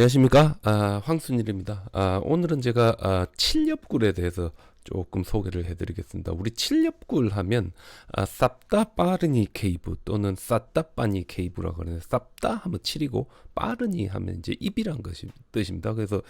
안녕하십니까 아, 황순일입니다. 아, 오늘은 제가 아, 칠렵굴에 대해서 조금 소개를 해드리겠습니다. 우리 칠렵굴 하면 아, 쌉다 빠르니 케이브 또는 쌌다 빠니 케이브라고 하는데 쌉다 하면 칠이고 빠르니 하면 이제 입이란 것이 뜻입니다. 그래서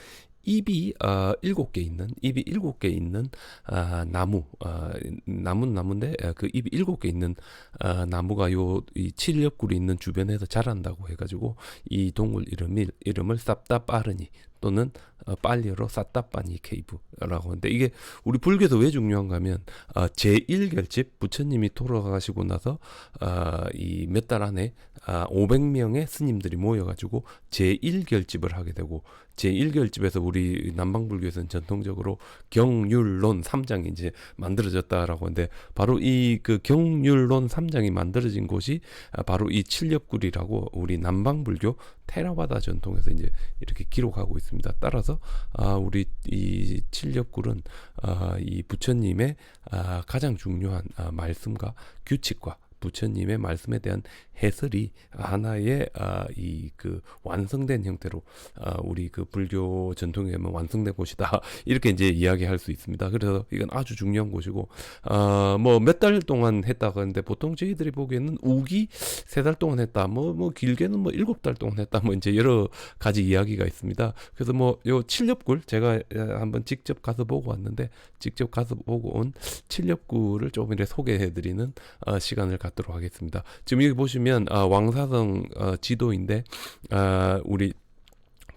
입이 어, 일곱 개 있는 입이 일곱 개 있는 아, 나무 아, 나무 나무인데 아, 그 입이 일곱 개 있는 아, 나무가 요이 칠렵굴이 있는 주변에서 자란다고 해가지고 이 동물 이름이 이름을 쌉다 빠르니 또는 어, 빨리어로 사따빠니 케이브라고 하는데 이게 우리 불교에서 왜 중요한가 하면 어, 제1결집 부처님이 돌아가시고 나서 어, 이몇 달 안에 아, 500명의 스님들이 모여가지고 제1결집을 하게 되고 제1결집에서 우리 남방불교에서는 전통적으로 경율론 3장이 이제 만들어졌다라고 하는데 바로 이 그 경율론 3장이 만들어진 곳이 아, 바로 이 칠렵굴이라고 우리 남방불교 테라바다 전통에서 이제 이렇게 기록하고 있습니다. 따라서 아, 우리 이 칠렵굴은 아, 이 부처님의 아, 가장 중요한 아, 말씀과 규칙과 부처님의 말씀에 대한 해설이 하나의 아, 이그 완성된 형태로 아, 우리 그 불교 전통에 뭐 완성된 곳이다 이렇게 이제 이야기할 수 있습니다. 그래서 이건 아주 중요한 곳이고 아, 뭐몇 달 동안 했다고 하는데 보통 저희들이 보기에는 우기 세 달 동안 했다 뭐뭐 길게는 뭐 일곱 달 동안 했다 뭐 이제 여러 가지 이야기가 있습니다. 그래서 뭐 요 칠렵굴 제가 한번 직접 가서 보고 왔는데 직접 가서 보고 온 칠렵굴을 조금 이렇게 소개해드리는 어, 시간을 갖 도록 하겠습니다. 지금 여기 보시면 어, 왕사성 어, 지도인데 어, 우리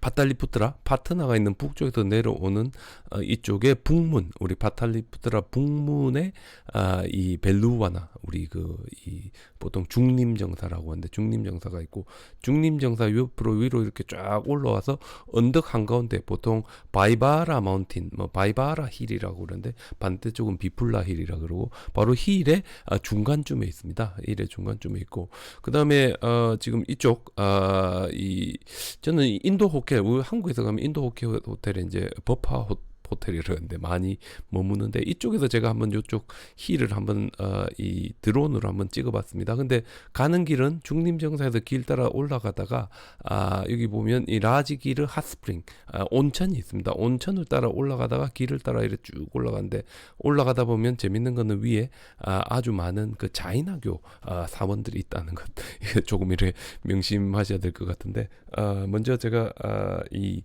바탈리푸트라 파트너가 있는 북쪽에서 내려오는 어, 이쪽에 북문 우리 바탈리푸트라 북문에 아, 이 벨루와나 우리 그 이 보통 중림정사라고 하는데 중림정사가 있고 중림정사 옆으로 위로 이렇게 쫙 올라와서 언덕 한가운데 보통 바이바라 마운틴 뭐 바이바라 힐이라고 그러는데 반대쪽은 비플라 힐이라 그러고 바로 힐의 아, 중간쯤에 있습니다. 힐의 중간쯤에 있고 그다음에 어, 지금 이쪽 아, 이 저는 인도 호텔 한국에서 가면 인도 호텔 호텔에 이제 버파 호 호텔이라는데 많이 머무는데 이쪽에서 제가 한번 이쪽 힐을 한번 어, 이 드론으로 한번 찍어봤습니다. 근데 가는 길은 중림정사에서 길 따라 올라가다가 아 여기 보면 이 라지기르 핫스프링 아, 온천이 있습니다. 온천을 따라 올라가다가 길을 따라 이렇게 쭉 올라가는데 올라가다 보면 재밌는 거는 위에 아, 아주 많은 그 자이나교 아, 사원들이 있다는 것 조금 이렇게 명심하셔야 될 것 같은데 아, 먼저 제가 아, 이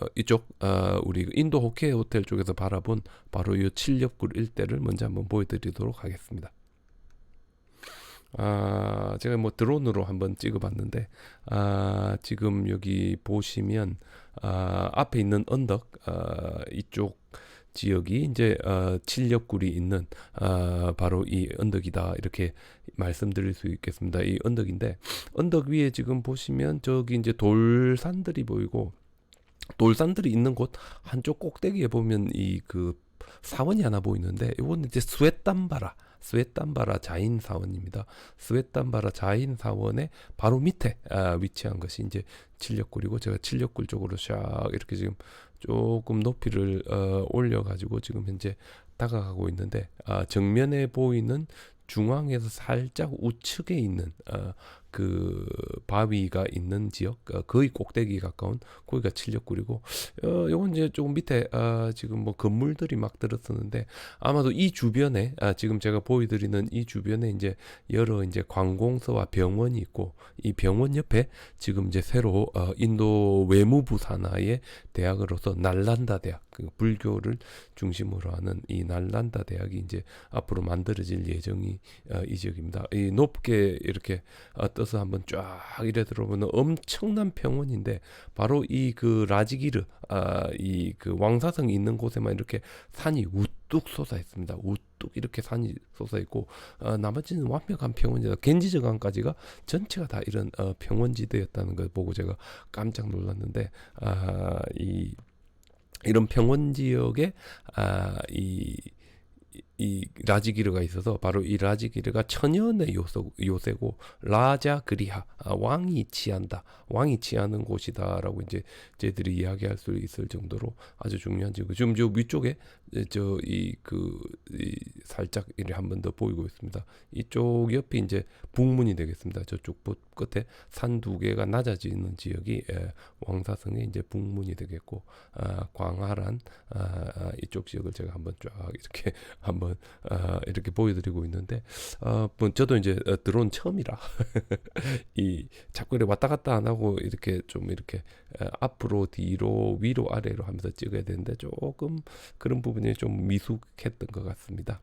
어, 이쪽 어, 우리 인도 호케 호텔 쪽에서 바라본 바로 이 칠렵굴 일대를 먼저 한번 보여드리도록 하겠습니다. 아, 제가 뭐 드론으로 한번 찍어봤는데 아, 지금 여기 보시면 아, 앞에 있는 언덕 아, 이쪽 지역이 이제 어, 칠렵굴이 있는 어, 바로 이 언덕이다 이렇게 말씀드릴 수 있겠습니다. 이 언덕인데 언덕 위에 지금 보시면 저기 이제 돌산들이 보이고 돌산들이 있는 곳 한쪽 꼭대기에 보면 이 그 사원이 하나 보이는데 이거는 이제 스웨땀바라 스웨땀바라 자인 사원입니다. 스웨땀바라 자인 사원의 바로 밑에 아, 위치한 것이 이제 칠렵굴이고 제가 칠렵굴 쪽으로 샥 이렇게 지금 조금 높이를 어, 올려가지고 지금 현재 다가가고 있는데 아, 정면에 보이는 중앙에서 살짝 우측에 있는 어, 그 바위가 있는 지역 어, 거의 꼭대기 가까운 거기가 칠렵굴이고 어 요건 이제 조금 밑에 아 지금 뭐 건물들이 막 들었었는데 아마도 이 주변에 아 지금 제가 보여드리는 이 주변에 이제 여러 이제 관공서와 병원이 있고 이 병원 옆에 지금 이제 새로 어 인도 외무부 산하의 대학으로서 날란다 대학 그 불교를 중심으로 하는 이 날란다 대학이 이제 앞으로 만들어질 예정이 어, 이 지역입니다. 이 높게 이렇게 어, 떠서 한번 쫙 이래 들어보면 엄청난 평원인데 바로 이 그 라지기르 아, 이 그 왕사성이 있는 곳에만 이렇게 산이 우뚝 솟아 있습니다. 우뚝 이렇게 산이 솟아 있고 어, 나머지는 완벽한 평원지다. 겐지저강까지가 전체가 다 이런 어, 평원지대였다는 걸 보고 제가 깜짝 놀랐는데 아, 이 이런 평원 지역에 아, 이이 라지기르가 있어서 바로 이 라지기르가 천연의 요소, 요새고 라자 그리하 아, 왕이 취한다. 왕이 취하는 곳이다라고 이제 저희들이 이야기할 수 있을 정도로 아주 중요한 지구. 지금 저 위쪽에 저 이 그 이 살짝 이렇게 한번 더 보이고 있습니다. 이쪽 옆이 이제 북문이 되겠습니다. 저쪽 끝- 끝에 산 두 개가 낮아지는 지역이 에, 왕사성의 이제 북문이 되겠고 아, 광활한 아, 아, 이쪽 지역을 제가 한번 쫙 이렇게 한번 아, 이렇게 보여드리고 있는데 어, 뭐 저도 이제 어, 드론 처음이라 이 자꾸 이렇게 왔다 갔다 안 하고 이렇게 좀 이렇게 에, 앞으로 뒤로 위로 아래로 하면서 찍어야 되는데 조금 그런 부분이 좀 미숙했던 것 같습니다.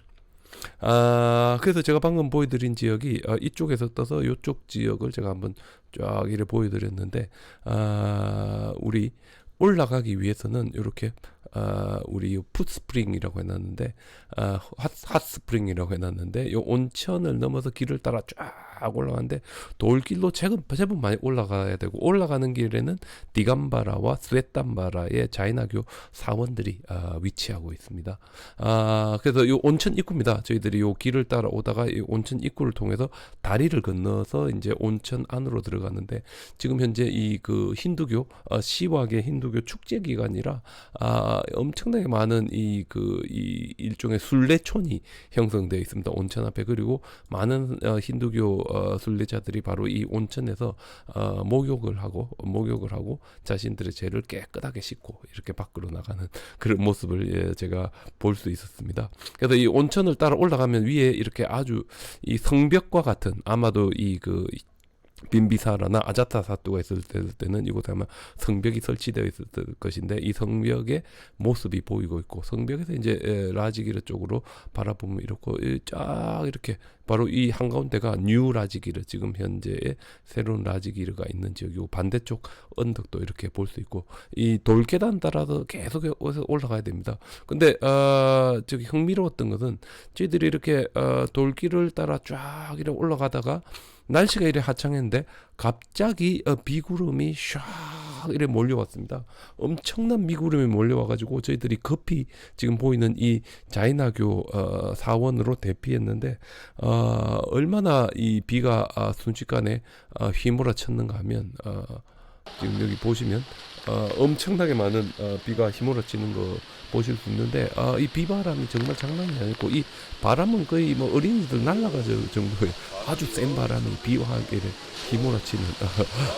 아 그래서 제가 방금 보여드린 지역이 어, 이쪽에서 떠서 이쪽 지역을 제가 한번 쫙 이렇게 보여드렸는데 아 우리 올라가기 위해서는 이렇게 아 우리 풋스프링이라고 해놨는데 아 핫, 핫스프링이라고 해놨는데 요 온천을 넘어서 길을 따라 쫙 올라가는데 돌길로 제법, 제법 많이 올라가야 되고 올라가는 길에는 디감바라와 스웨땀바라의 자이나교 사원들이 아, 위치하고 있습니다. 아 그래서 요 온천 입구입니다. 저희들이 요 길을 따라 오다가 이 온천 입구를 통해서 다리를 건너서 이제 온천 안으로 들어갔는데 지금 현재 이 그 힌두교 어, 시wak의 힌두교 축제 기간이라 아 엄청나게 많은 이 그 이 일종의 순례촌이 형성되어 있습니다. 온천 앞에 그리고 많은 어, 힌두교 어, 순례자들이 바로 이 온천에서 어, 목욕을 하고 목욕을 하고 자신들의 죄를 깨끗하게 씻고 이렇게 밖으로 나가는 그런 모습을 예, 제가 볼 수 있었습니다. 그래서 이 온천을 따라 올라가면 위에 이렇게 아주 이 성벽과 같은 아마도 이 그 빈비사라나 아자타 사투가 있을 때- 때는 이곳에 아마 성벽이 설치되어 있을 것인데 이 성벽의 모습이 보이고 있고 성벽에서 이제 에, 라지기르 쪽으로 바라보면 이렇게 이쫙 이렇게 바로 이 한가운데가 뉴 라지기르 지금 현재의 새로운 라지기르가 있는 지역이고 반대쪽 언덕도 이렇게 볼 수 있고 이 돌계단 따라서 계속 올라가야 됩니다. 근데 어 저기 흥미로웠던 것은 저희들이 이렇게 어 돌길을 따라 쫙 이렇게 올라가다가 날씨가 이래 하창했는데 갑자기 어, 비구름이 샥 이래 몰려왔습니다. 엄청난 비구름이 몰려와가지고 저희들이 급히 지금 보이는 이 자이나교 어, 사원으로 대피했는데 어, 얼마나 이 비가 아, 순식간에 어, 휘몰아쳤는가 하면 어, 지금 여기 보시면 어, 엄청나게 많은 어, 비가 휘몰아치는 거 보실 수 있는데 어, 이 비바람이 정말 장난이 아니고 이 바람은 거의 뭐 어린이들 날아갈 정도의 아주 센 바람이 비와 함께 휘몰아치는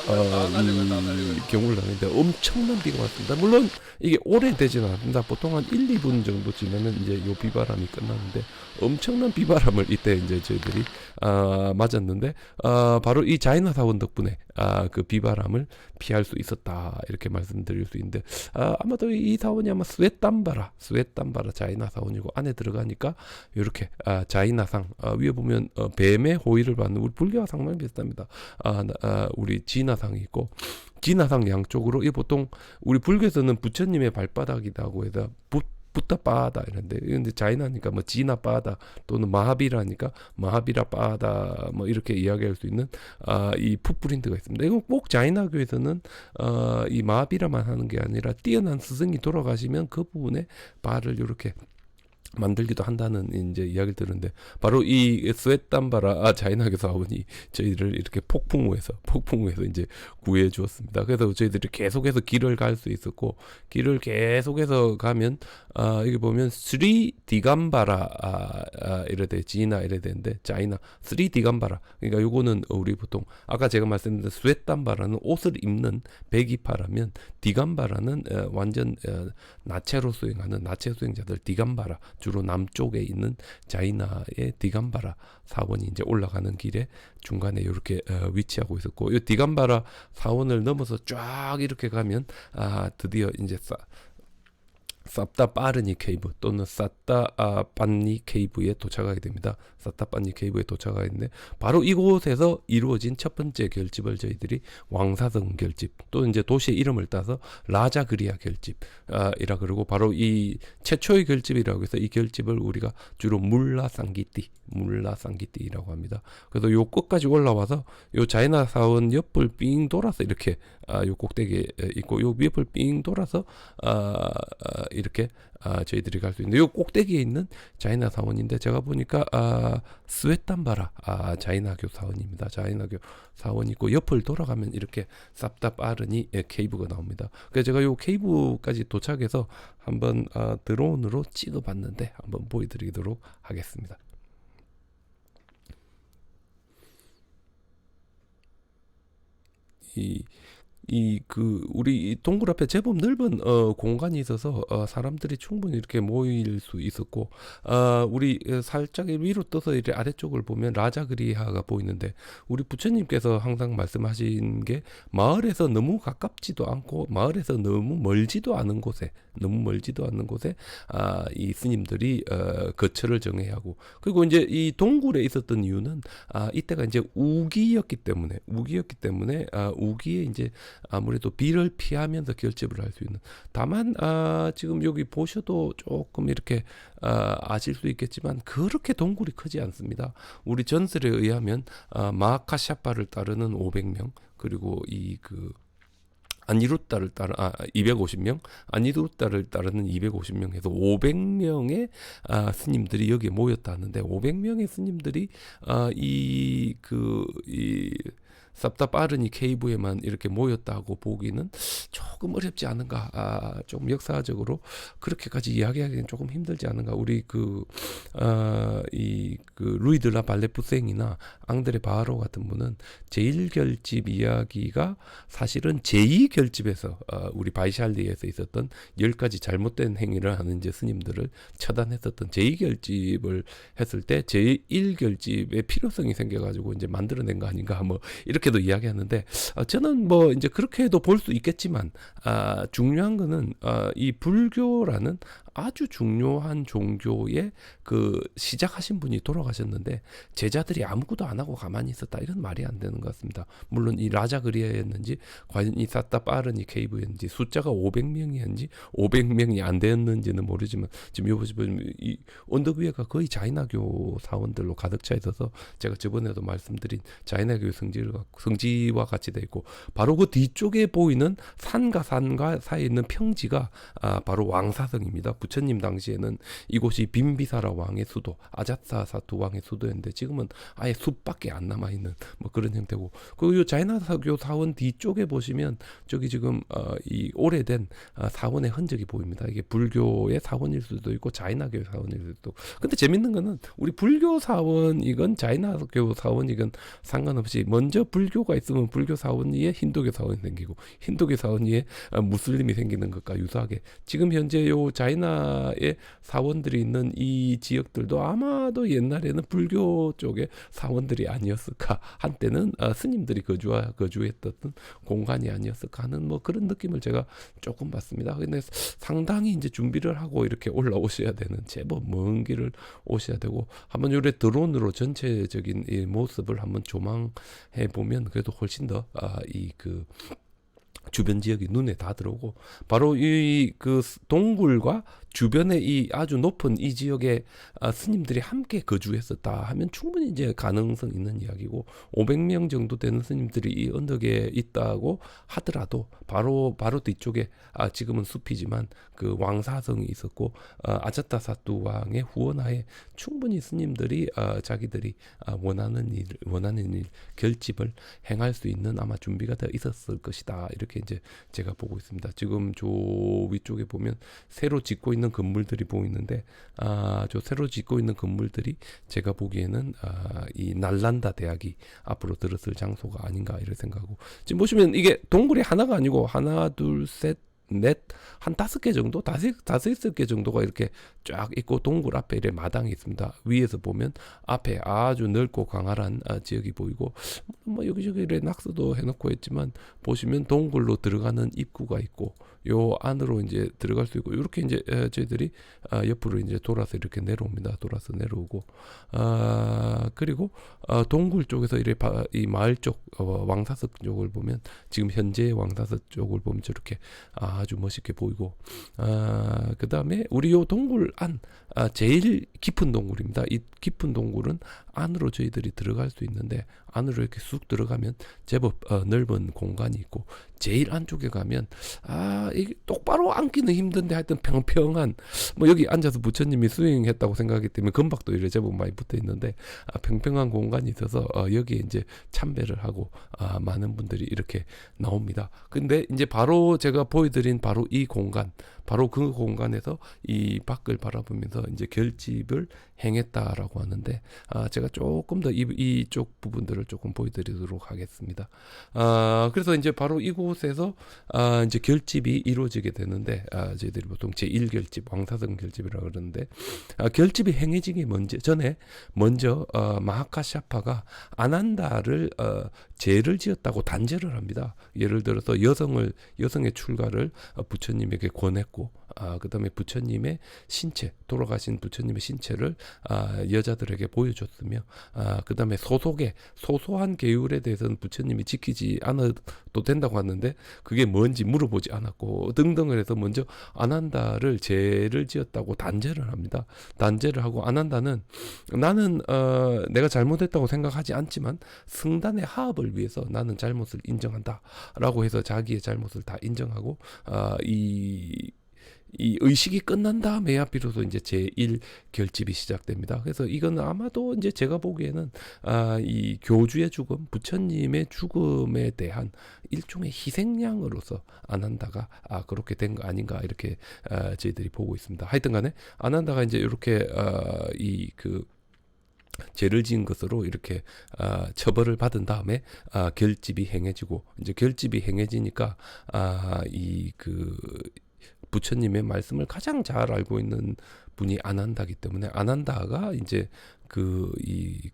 어, 어, 이 경우를 하는데 엄청난 비가 왔습니다. 물론 이게 오래되지는 않습니다. 보통 한 1, 2분 정도 지나면 이제 요 비바람이 끝나는데 엄청난 비바람을 이때 이제 저희들이 아, 맞았는데 아, 바로 이 자이나 사원 덕분에 아, 그 비바람을 피할 수 있었다 이렇게 말씀드릴 수 있는데 아, 아마도 이 사원이 아마 스웨땀바라 스웨땀바라 자이나 사원이고 안에 들어가니까 이렇게 아, 자이나상 아, 위에 보면 어, 뱀의 호의를 받는 우리 불교와 상당히 비슷합니다. 아, 나- 아, 우리 진화상이 있고 진화상 양쪽으로 이 보통 우리 불교에서는 부처님의 발바닥이라고 해서 붓 붓다 빠다 이런데 근데 자이나니까 뭐 지나 빠다 또는 마하비라니까 마하비라 빠다 뭐 이렇게 이야기할 수 있는 아 이 풋프린트가 있습니다. 이거 꼭 자이나 교에서는 어 이 마하비라만 하는 게 아니라 뛰어난 스승이 돌아가시면 그 부분에 발을 이렇게 만들기도 한다는 이제 이야기를 들었는데 바로 이 스웨땀바라 아, 자이나교 사원이 저희를 이렇게 폭풍우에서 폭풍우에서 이제 구해 주었습니다. 그래서 저희들이 계속해서 길을 갈 수 있었고 길을 계속해서 가면 아 여기 보면 스리 디감바라 아, 아 이래 돼 지나 이래 되는데 자이나 스리 디감바라 그러니까 요거는 우리 보통 아까 제가 말씀드린 스웨땀바라는 옷을 입는 베기파라면 디감바라는 어, 완전 어, 나체로 수행하는 나체 수행자들 디감바라 주로 남쪽에 있는 자이나의 디감바라 사원이 이제 올라가는 길에 중간에 이렇게 어, 위치하고 있었고 이 디감바라 사원을 넘어서 쫙 이렇게 가면 아 드디어 이제 싸, 쌉다 빠르니 케이브 또는 싸따 아, 반니 케이브에 도착하게 됩니다. 싸따 반니 케이브에 도착하겠는데 바로 이곳에서 이루어진 첫 번째 결집을 저희들이 왕사성 결집 또 이제 도시의 이름을 따서 라자그리아 결집 아, 이라 그러고 바로 이 최초의 결집이라고 해서 이 결집을 우리가 주로 물라상기띠 물라상기띠라고 합니다. 그래서 요 끝까지 올라와서 요 자이나 사원 옆을 삥 돌아서 이렇게 아, 요 꼭대기에 있고 요 옆을 삥 돌아서 아, 아, 이렇게 아, 저희들이 갈 수 있는 요 꼭대기에 있는 자이나 사원인데 제가 보니까 아, 스웨탄바라 아, 자이나교 사원입니다. 자이나교 사원이 있고 옆을 돌아가면 이렇게 쌉답 아르니 예, 케이브가 나옵니다. 그래서 제가 요 케이브까지 도착해서 한번 아, 드론으로 찍어봤는데 한번 보여드리도록 하겠습니다. 이 이 그 우리 이 동굴 앞에 제법 넓은 어 공간이 있어서 어 사람들이 충분히 이렇게 모일 수 있었고 어 우리 어, 살짝 위로 떠서 이렇게 아래쪽을 보면 라자그리하가 보이는데 우리 부처님께서 항상 말씀하신 게 마을에서 너무 가깝지도 않고 마을에서 너무 멀지도 않은 곳에 너무 멀지도 않는 곳에 아 이 스님들이 어 거처를 정해야 하고 그리고 이제 이 동굴에 있었던 이유는 아 이때가 이제 우기였기 때문에 우기였기 때문에 아 우기에 이제 아무래도 비를 피하면서 결집을 할 수 있는. 다만 아, 지금 여기 보셔도 조금 이렇게 아, 아실 수 있겠지만 그렇게 동굴이 크지 않습니다. 우리 전설에 의하면 아, 마카샤파를 따르는 500명 그리고 이그 아니루따를 따르 아 250명 아니루따를 따르는 250명 해서 500명의 아, 스님들이 여기에 모였다 하는데 500명의 스님들이 아, 이그이 쌉다 빠르니 케이브에만 이렇게 모였다고 보기는 조금 어렵지 않은가. 아, 조금 역사적으로 그렇게까지 이야기하기는 조금 힘들지 않은가. 우리 그, 아, 이, 그, 루이드라 발레푸생이나 앙드레 바로 같은 분은 제1결집 이야기가 사실은 제2결집에서 어, 우리 바이샬리에서 있었던 10가지 잘못된 행위를 하는 이제 스님들을 처단했었던 제2결집을 했을 때 제1결집의 필요성이 생겨가지고 이제 만들어낸 거 아닌가 뭐 이렇게 도 이야기하는데 어, 저는 뭐 이제 그렇게도 볼 수 있겠지만 아, 중요한 거는 아, 이 불교라는 아주 중요한 종교의 그 시작하신 분이 돌아가셨는데 제자들이 아무것도 안 하고 가만히 있었다 이런 말이 안 되는 것 같습니다. 물론 이 라자 그리아였는지 과연 이 사따 빠르니 케이브였는지 숫자가 500명이었는지 500명이 안 되었는지는 모르지만 지금 여기 보시면 이 언덕 위에가 거의 자이나교 사원들로 가득 차 있어서 제가 저번에도 말씀드린 자이나교 성지가 성지와 같이 돼 있고 바로 그 뒤쪽에 보이는 산과 산과 사이에 있는 평지가 아, 바로 왕사성입니다. 부처님 당시에는 이곳이 빈비사라 왕의 수도, 아자사사두 왕의 수도였는데 지금은 아예 숲밖에 안 남아 있는 뭐 그런 형태고 그리고 이 자이나사교 사원 뒤쪽에 보시면 저기 지금 어, 이 오래된 어, 사원의 흔적이 보입니다. 이게 불교의 사원일 수도 있고 자이나교의 사원일 수도 있고 근데 재밌는 거는 우리 불교 사원이건 자이나교 사원이건 상관없이 먼저 불교가 있으면 불교 사원 위에 힌두교 사원이 생기고 힌두교 사원 위에 어, 무슬림이 생기는 것과 유사하게 지금 현재 요 자이나 의 사원들이 있는 이 지역들도 아마도 옛날에는 불교 쪽의 사원들이 아니었을까 한때는 어, 스님들이 거주하 거주했던 공간이 아니었을까 하는 뭐 그런 느낌을 제가 조금 받습니다. 근데 상당히 이제 준비를 하고 이렇게 올라오셔야 되는 제법 먼 길을 오셔야 되고 한번 요래 드론으로 전체적인 이 모습을 한번 조망해 보면 그래도 훨씬 더 아, 이그 주변 지역이 눈에 다 들어오고 바로 이 그 동굴과 주변에 이 아주 높은 이 지역에 아, 스님들이 함께 거주했었다 하면 충분히 이제 가능성 있는 이야기고 500명 정도 되는 스님들이 이 언덕에 있다고 하더라도 바로 바로 뒤쪽에 아 지금은 숲이지만 그 왕사성이 있었고 아, 아자타사뚜 왕의 후원하에 충분히 스님들이 아, 자기들이 아, 원하는 일 원하는 일 결집을 행할 수 있는 아마 준비가 되어 있었을 것이다 이렇게 이제 제가 보고 있습니다. 지금 저 위쪽에 보면 새로 짓고 있는 건물들이 보이는데 아, 저 새로 짓고 있는 건물들이 제가 보기에는 아, 이 날란다 대학이 앞으로 들었을 장소가 아닌가 이런 생각하고 지금 보시면 이게 동굴이 하나가 아니고 하나 둘셋 넷, 한 다섯 개 정도, 다섯, 다섯 개 정도가 이렇게 쫙 있고 동굴 앞에 이렇게 마당이 있습니다. 위에서 보면 앞에 아주 넓고 광활한 아, 지역이 보이고 뭐 여기저기 이렇게 낙서도 해놓고 했지만 보시면 동굴로 들어가는 입구가 있고 요 안으로 이제 들어갈 수 있고 이렇게 이제 에, 저희들이 아, 옆으로 이제 돌아서 이렇게 내려옵니다. 돌아서 내려오고 아 그리고 아, 동굴 쪽에서 이래 바, 이 마을 쪽 어, 왕사석 쪽을 보면 지금 현재 왕사석 쪽을 보면 저렇게 아주 멋있게 보이고 아 그다음에 우리 요 동굴 안 아, 제일 깊은 동굴입니다. 이 깊은 동굴은 안으로 저희들이 들어갈 수 있는데 안으로 이렇게 쑥 들어가면 제법 어, 넓은 공간이 있고 제일 안쪽에 가면 아 이게 똑바로 앉기는 힘든데 하여튼 평평한 뭐 여기 앉아서 부처님이 수행했다고 생각하기 때문에 금박도 이래 제법 많이 붙어 있는데 아, 평평한 공간이 있어서 어, 여기에 이제 참배를 하고 아, 많은 분들이 이렇게 나옵니다. 근데 이제 바로 제가 보여드린 바로 이 공간, 바로 그 공간에서 이 밖을 바라보면서 이제 결집을 행했다라고 하는데 아, 제가 조금 더 이, 이쪽 부분들을 조금 보여드리도록 하겠습니다. 아, 그래서 이제 바로 이곳에서 아, 이제 결집이 이루어지게 되는데 아, 저희들이 보통 제1결집, 왕사성 결집이라고 그러는데 아, 결집이 행해지기 먼저 전에 먼저 어, 마하카샤파가 아난다를 어, 죄를 지었다고 단죄를 합니다. 예를 들어서 여성을 여성의 출가를 어, 부처님에게 권했고 아, 그다음에 부처님의 신체 돌아가신 부처님의 신체를 아, 여자들에게 보여줬으며 아, 그다음에 소속의 소소한 계율에 대해서는 부처님이 지키지 않아도 된다고 하는데 그게 뭔지 물어보지 않았고 등등을 해서 먼저 아난다를 죄를 지었다고 단죄를 합니다. 단죄를 하고 아난다는 나는 어, 내가 잘못했다고 생각하지 않지만 승단의 하업을 위해서 나는 잘못을 인정한다라고 해서 자기의 잘못을 다 인정하고 아, 이 이 의식이 끝난 다음에야 비로소 이제 제1 결집이 시작됩니다. 그래서 이건 아마도 이제 제가 보기에는 아, 이 교주의 죽음, 부처님의 죽음에 대한 일종의 희생양으로서 아난다가 아, 그렇게 된 거 아닌가 이렇게 아, 저희들이 보고 있습니다. 하여튼 간에 아난다가 이제 이렇게 아, 이그 죄를 지은 것으로 이렇게 아, 처벌을 받은 다음에 아, 결집이 행해지고 이제 결집이 행해지니까 아, 이그 부처님의 말씀을 가장 잘 알고 있는 분이 아난다기 때문에 아난다가 이제 그 이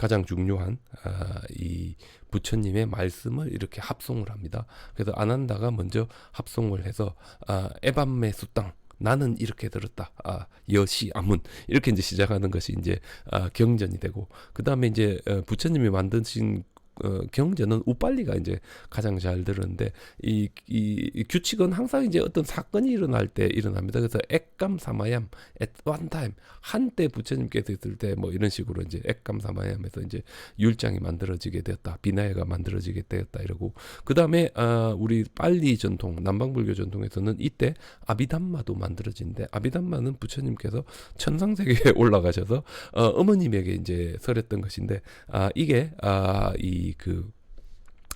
가장 중요한 아, 이 부처님의 말씀을 이렇게 합송을 합니다. 그래서 아난다가 먼저 합송을 해서 아, 에밤메 수땅 나는 이렇게 들었다. 아, 여시 아문 이렇게 이제 시작하는 것이 이제 아, 경전이 되고 그 다음에 이제 어, 부처님이 만드신 어, 경전은 우빨리가 이제 가장 잘 들었는데 이, 이, 이 규칙은 항상 이제 어떤 사건이 일어날 때 일어납니다. 그래서 액감 사마얌 at one time 한때 부처님께서 있을 때 뭐 이런 식으로 이제 액감 사마얌에서 이제 율장이 만들어지게 되었다. 비나야가 만들어지게 되었다 이러고 그 다음에 어, 우리 빨리 전통 남방불교 전통에서는 이때 아비담마도 만들어진데 아비담마는 부처님께서 천상 세계에 올라가셔서 어, 어머님에게 이제 설했던 것인데 아 이게 아 이그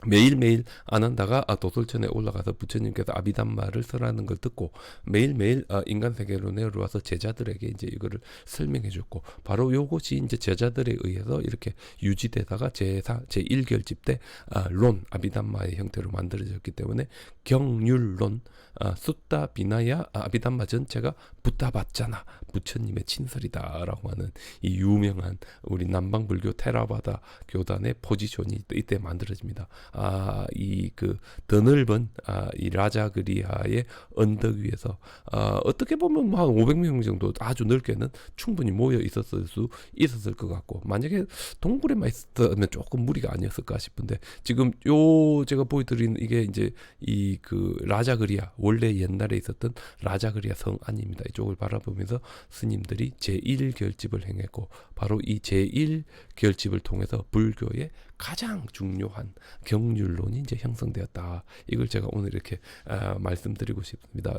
매일매일 아난다가 아, 도솔천에 올라가서 부처님께서 아비담마를 설하는 걸 듣고 매일매일 아, 인간 세계로 내려와서 제자들에게 이제 이거를 설명해 줬고 바로 요것이 이제 제자들에 의해서 이렇게 유지되다가 제사 제1결집 때론 아, 아비담마의 형태로 만들어졌기 때문에 경률론 아, 숫다 비나야 아, 아비담마 전체가 붙다봤잖아 부처님의 친설이다라고 하는 이 유명한 우리 남방불교 테라바다 교단의 포지션이 이때 만들어집니다. 아, 이그더 넓은 아, 이 라자그리아의 언덕 위에서 아, 어떻게 보면 뭐 한 500명 정도 아주 넓게는 충분히 모여 있었을 수 있었을 것 같고 만약에 동굴에만 있었다면 조금 무리가 아니었을까 싶은데 지금 요 제가 보여드린 이게 이제 이 그 라자그리아 원래 옛날에 있었던 라자그리아 성 아닙니다. 이쪽을 바라보면서 스님들이 제1 결집을 행했고 바로 이 제1 결집을 통해서 불교의 가장 중요한 경률론이 이제 형성되었다. 이걸 제가 오늘 이렇게 아, 말씀드리고 싶습니다.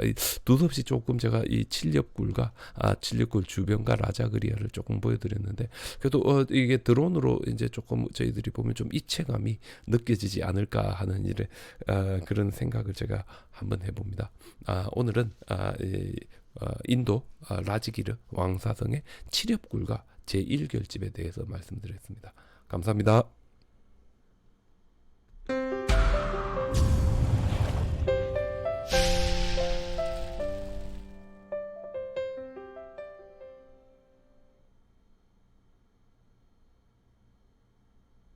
두섭시 조금 제가 이 칠렵굴과 아, 칠렵굴 주변과 라자그리아를 조금 보여드렸는데 그래도 어, 이게 드론으로 이제 조금 저희들이 보면 좀 이체감이 느껴지지 않을까 하는 일에 아, 그런 생각을 제가 한번 해봅니다. 아, 오늘은 아, 이, 어, 인도 어, 라지기르 왕사성의 칠엽굴과 제1결집에 대해서 말씀드렸습니다. 감사합니다.